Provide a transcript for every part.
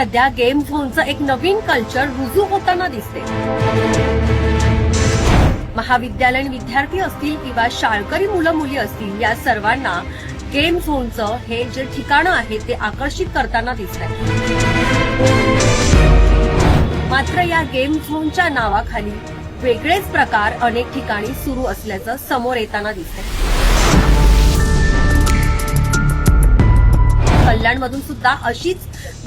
सध्या गेम झोनचं एक नवीन कल्चर रुजू होताना दिसते महाविद्यालयीन विद्यार्थी असतील किंवा शाळकरी मुलं मुली असतील या सर्वांना गेम झोनचं हे जे ठिकाणं आहे ते आकर्षित करताना दिसत आहे मात्र या गेम झोनच्या नावाखाली वेगळेच प्रकार अनेक ठिकाणी सुरू असल्याचं समोर येताना दिसतंय. कल्याणमधून सुद्धा अशीच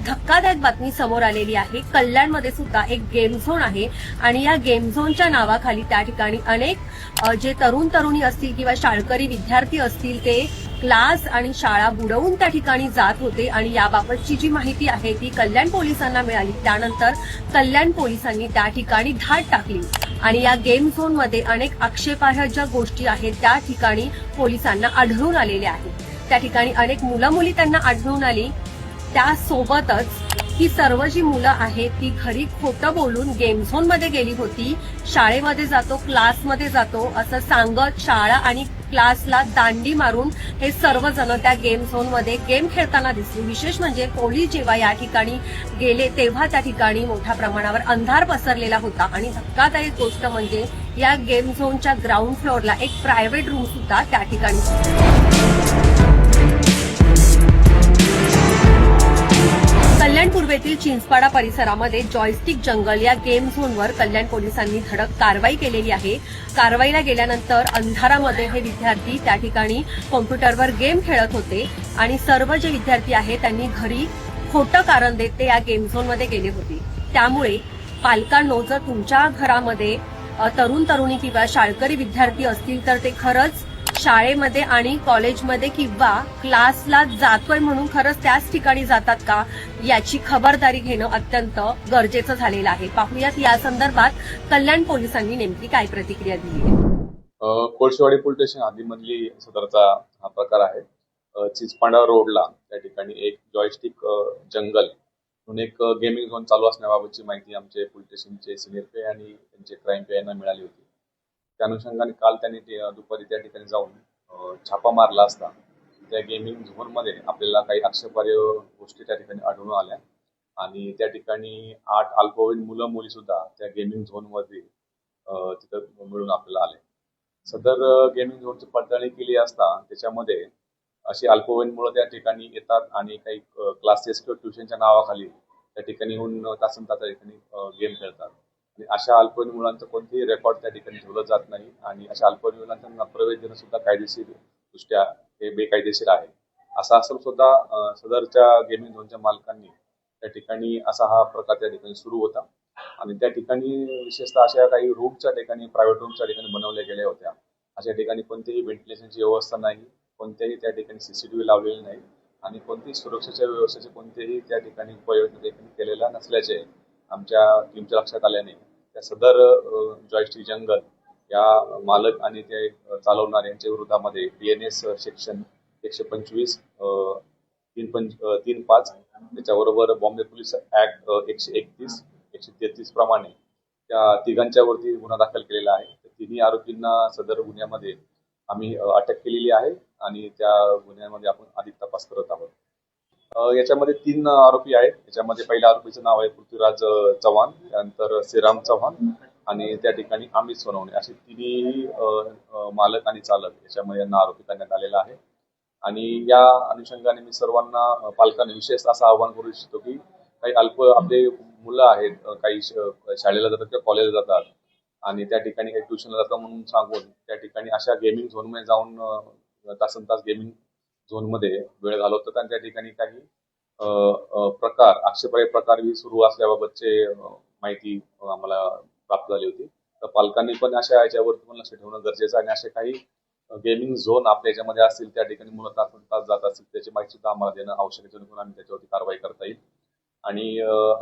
धक्कादायक बातमी समोर आलेली आहे. कल्याणमध्ये सुद्धा एक गेम झोन आहे आणि या गेम झोनच्या नावाखाली त्या ठिकाणी अनेक जे तरुण तरुणी असतील किंवा शाळकरी विद्यार्थी असतील ते क्लास आणि शाळा बुडवून त्या ठिकाणी जात होते आणि याबाबतची जी माहिती आहे ती कल्याण पोलिसांना मिळाली. त्यानंतर कल्याण पोलिसांनी त्या ठिकाणी धाड टाकली आणि या गेम झोनमध्ये अनेक आक्षेपार्ह ज्या गोष्टी आहेत त्या ठिकाणी पोलिसांना आढळून आलेल्या आहेत. त्या ठिकाणी अनेक मुलं मुली त्यांना आढळून आली. त्यासोबतच ही सर्व जी मुलं आहेत ती घरी खोटं बोलून गेम झोनमध्ये गेली होती. शाळेमध्ये जातो क्लासमध्ये जातो असं सांगत शाळा आणि क्लासला दांडी मारून हे सर्वजण त्या गेम झोनमध्ये गेम खेळताना दिसले. विशेष म्हणजे पोलीस जेव्हा या ठिकाणी गेले तेव्हा त्या ठिकाणी मोठ्या प्रमाणावर अंधार पसरलेला होता. आणि धक्कादायक गोष्ट म्हणजे या गेम झोनच्या ग्राउंड फ्लोअरला एक प्रायव्हेट रूम सुद्धा त्या ठिकाणी होती. चिंचपाडा परिसरामध्ये जॉयस्टिक जंगल या गेम झोनवर कल्याण पोलिसांनी धडक कारवाई केलेली आहे कारवाईला गेल्यानंतर अंधारामध्ये हे विद्यार्थी त्या ठिकाणी कॉम्प्युटरवर गेम खेळत होते आणि सर्व जे विद्यार्थी आहेत त्यांनी घरी खोटं कारण देत ते या गेम झोनमध्ये गेले होते त्यामुळे पालकांनो जर तुमच्या घरामध्ये तरुण तरुणी किंवा शाळकरी विद्यार्थी असतील तर ते खरंच शाळेमध्ये आणि कॉलेजमध्ये किंवा क्लासला जातोय म्हणून खरंच त्याच ठिकाणी जातात का याची खबरदारी घेणं अत्यंत गरजेचं झालेलं आहे. पाहुयात या संदर्भात कल्याण पोलिसांनी नेमकी काय प्रतिक्रिया दिली आहे. कोळशेवाडी पोलीस स्टेशन हद्दीमधली सदरचा हा प्रकार आहे. चिचपांडा रोडला त्या ठिकाणी एक जॉयस्टिक जंगल म्हणून एक गेमिंग झोन चालू असण्याबाबतची माहिती आमचे पोलीस स्टेशनचे सिनियर पे आणि त्यांचे क्राईम पे यांना मिळाली होती. त्या अनुषंगाने काल त्यांनी ते, दुपारी त्या ठिकाणी जाऊन छापा मारला असता. त्या गेमिंग झोनमध्ये आपल्याला काही आक्षेपार्ह गोष्टी त्या ठिकाणी आढळून आल्या. आणि त्या ठिकाणी आठ अल्पवयीन मुलं मुली सुद्धा त्या गेमिंग झोनमध्ये तिथं मिळून आपल्याला आले. सदर गेमिंग झोनची पडताळणी केली असता त्याच्यामध्ये अशी अल्पवयीन मुलं त्या ठिकाणी येतात आणि काही क्लासेस किंवा ट्युशनच्या नावाखाली त्या ठिकाणी येऊन तासन त्या ठिकाणी गेम खेळतात. म्हणजे अशा अल्पवयीन मुलांचं कोणतेही रेकॉर्ड त्या ठिकाणी ठेवलं जात नाही. आणि अशा अल्पवयीन मुलांना प्रवेश देणं सुद्धा कायदेशीर दृष्ट्या हे बेकायदेशीर आहे. असं असून सुद्धा सदरच्या गेमिंग झोनच्या मालकांनी त्या ठिकाणी असा हा प्रकार त्या ठिकाणी सुरू होता. आणि त्या ठिकाणी विशेषतः अशा काही रूमच्या ठिकाणी प्रायव्हेट रूमच्या ठिकाणी बनवल्या गेल्या होत्या. अशा ठिकाणी कोणतीही व्हेंटिलेशनची व्यवस्था नाही. कोणत्याही त्या ठिकाणी सीसीटीव्ही लावलेले नाही. आणि कोणतीही सुरक्षेच्या व्यवस्थेचे कोणतेही त्या ठिकाणी उपाययोजना देखील केलेल्या नसल्याचे आमच्या टीमच्या लक्षात आल्याने त्या सदर जॉयश्री जंगल या मालक आणि ते चालवणार चालवणारे यांच्या विरोधामध्ये डी एन एस सेक्शन एकशे पंचवीस तीन पंच तीन पाच त्याच्याबरोबर बॉम्बे पोलीस ऍक्ट एकशे एकतीस एकशे तेहतीस प्रमाणे त्या तिघांच्या वरती गुन्हा दाखल केलेला आहे. तिन्ही आरोपींना सदर गुन्ह्यामध्ये आम्ही अटक केलेली आहे आणि त्या गुन्ह्यामध्ये आपण अधिक तपास करत आहोत. याच्यामध्ये तीन आरोपी आहेत. याच्यामध्ये पहिल्या आरोपीचं नाव आहे पृथ्वीराज चव्हाण त्यानंतर श्रीराम चव्हाण आणि त्या ठिकाणी अमित सोनवणे. असे तिन्ही मालक आणि चालक याच्यामध्ये यांना आरोपी करण्यात आलेला आहे. आणि या अनुषंगाने मी सर्वांना पालकांनी पालकांना विशेष असं आवाहन करू इच्छितो की काही अल्प आपले मुलं आहेत काही शाळेला जातात किंवा कॉलेजला जातात आणि त्या ठिकाणी काही ट्युशनला जातात म्हणून सांगून त्या ठिकाणी अशा गेमिंग झोनमध्ये जाऊन तासन तास गेमिंग झोनमध्ये वेळ घालवतात आणि त्या ठिकाणी काही प्रकार आक्षेपार्ह प्रकारही सुरू असल्याबाबतचे माहिती आम्हाला प्राप्त झाली होती. तर पालकांनी पण अशा याच्यावरती पण लक्ष ठेवणं गरजेचं आहे आणि असे काही गेमिंग झोन आपल्या याच्यामध्ये असतील त्या ठिकाणी मुलं तास तास जात असतील त्याची माहिती सुद्धा आम्हाला देणं आवश्यक आहे जेणेकरून आम्ही त्याच्यावरती कारवाई करता येईल. आणि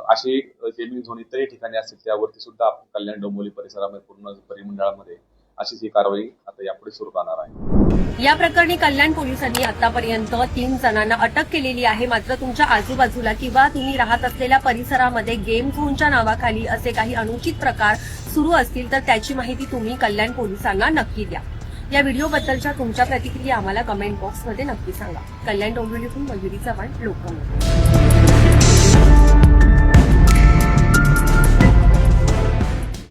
अशी गेमिंग झोन इतरही ठिकाणी असतील त्यावरती सुद्धा आपण कल्याण डोंबोली परिसरामध्ये पूर्ण परिमंडळामध्ये अशीच ही कारवाई आता यापुढे सुरू राहणार आहे. या प्रकरणी कल्याण पोलिसांनी आतापर्यंत तीन जणांना अटक केलेली आहे. मात्र तुमच्या आजूबाजूला किंवा तुम्ही राहत असलेल्या परिसरामध्ये गेम झोनच्या नावाखाली असे काही अनुचित प्रकार सुरू असतील तर त्याची माहिती तुम्ही कल्याण पोलिसांना नक्की द्या. या व्हिडिओबद्दलच्या तुमच्या प्रतिक्रिया आम्हाला कमेंट बॉक्समध्ये नक्की सांगा. कल्याण डोंबिवलीतून मयुरी चव्हाण लोकमत.